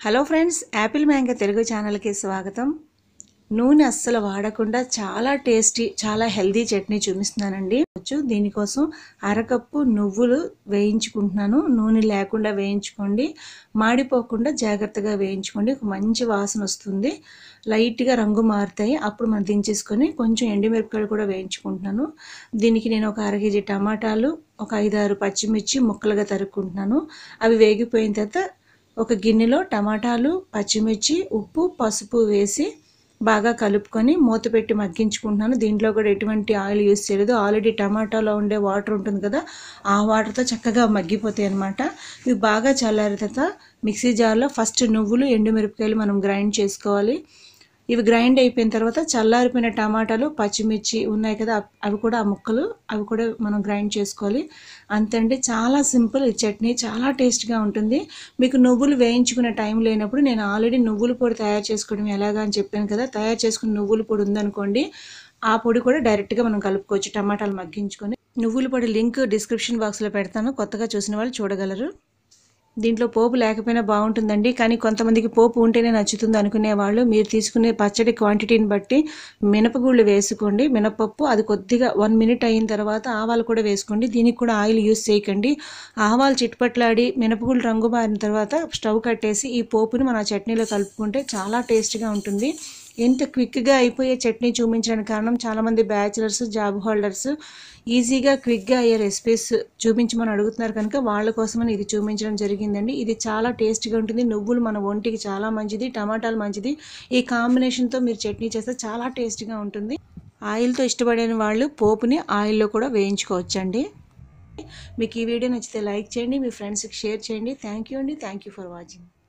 Hello friends apple mango Telugu ఛానల్కి స్వాగతం. నూనె అస్సలు వాడకుండా చాలా టేస్టీ చాలా హెల్దీ చట్నీ చూపిస్తున్నానండి. వచ్చు దీనికోసం అరకప్పు నువ్వులు వేయించుకుంటున్నాను. నూనె లేకుండా వేయించుకోండి మాడిపోకుండా జాగ్రత్తగా వేయించుకోండి. ఒక మంచి వాసన వస్తుంది. లైట్గా రంగు మారుతాయి. అప్పుడు మనం దించేసుకొని కొంచెం ఎండుమిరపకాయలు కూడా వేయించుకుంటున్నాను. దీనికి నేను ఒక అర కేజీ టమాటాలు ఒక ఐదారు పచ్చిమిర్చి ముక్కలుగా తరుక్కుంటున్నాను. అవి వేగిపోయిన తర్వాత ఒక గిన్నెలో టమాటాలు పచ్చిమిర్చి ఉప్పు పసుపు వేసి బాగా కలుపుకొని మూత పెట్టి మగ్గించుకుంటున్నాను. దీంట్లో కూడా ఎటువంటి ఆయిల్ యూస్ చేయలేదు. ఆల్రెడీ టమాటాలో ఉండే వాటర్ ఉంటుంది కదా ఆ వాటర్తో చక్కగా మగ్గిపోతాయి అనమాట ఇవి బాగా చల్లారిన తర్వాత మిక్సీ జార్లో ఫస్ట్ నువ్వులు ఎండుమిరపకాయలు మనం గ్రైండ్ చేసుకోవాలి. ఇవి గ్రైండ్ అయిపోయిన తర్వాత చల్లారిపోయిన టమాటాలు పచ్చిమిర్చి ఉన్నాయి కదా అవి కూడా ఆ ముక్కలు అవి కూడా మనం గ్రైండ్ చేసుకోవాలి. అంతే చాలా సింపుల్ ఈ చట్నీ చాలా టేస్ట్గా ఉంటుంది. మీకు నువ్వులు వేయించుకునే టైం లేనప్పుడు నేను ఆల్రెడీ నువ్వుల పొడి తయారు చేసుకోవడం ఎలాగా అని చెప్పాను కదా తయారు చేసుకున్న నువ్వుల పొడి ఉందనుకోండి ఆ పొడి కూడా డైరెక్ట్గా మనం కలుపుకోవచ్చు టమాటాలు మగ్గించుకొని. నువ్వుల పొడి లింక్ డిస్క్రిప్షన్ బాక్స్లో పెడతాను కొత్తగా చూసిన వాళ్ళు చూడగలరు. దీంట్లో పోపు లేకపోయినా బాగుంటుందండి. కానీ కొంతమందికి పోపు ఉంటేనే నచ్చుతుంది అనుకునే వాళ్ళు మీరు తీసుకునే పచ్చడి క్వాంటిటీని బట్టి మినపగుళ్ళు వేసుకోండి. మినపప్పు అది కొద్దిగా వన్ మినిట్ అయిన తర్వాత ఆవాలు కూడా వేసుకోండి. దీనికి కూడా ఆయిల్ యూస్ చేయకండి. ఆవాలు చిట్పట్లాడి మినపగుళ్ళు రంగు మారిన తర్వాత స్టవ్ కట్టేసి ఈ పోపుని మన చట్నీలో కలుపుకుంటే చాలా టేస్ట్గా ఉంటుంది. ఎంత క్విక్గా అయిపోయే చట్నీ చూపించడానికి కారణం చాలామంది బ్యాచిలర్స్ జాబ్ హోల్డర్స్ ఈజీగా క్విక్గా అయ్యే రెసిపీస్ చూపించమని అడుగుతున్నారు కనుక వాళ్ళ కోసమని ఇది చూపించడం జరిగిందండి. ఇది చాలా టేస్ట్గా ఉంటుంది. నువ్వులు మన ఒంటికి చాలా మంచిది టమాటాలు మంచిది. ఈ కాంబినేషన్తో మీరు చట్నీ చేస్తే చాలా టేస్ట్గా ఉంటుంది. ఆయిల్తో ఇష్టపడిన వాళ్ళు పోపుని ఆయిల్లో కూడా వేయించుకోవచ్చండి. మీకు ఈ వీడియో నచ్చితే లైక్ చేయండి మీ ఫ్రెండ్స్కి షేర్ చేయండి. థ్యాంక్ యూ అండి. Thank you for watching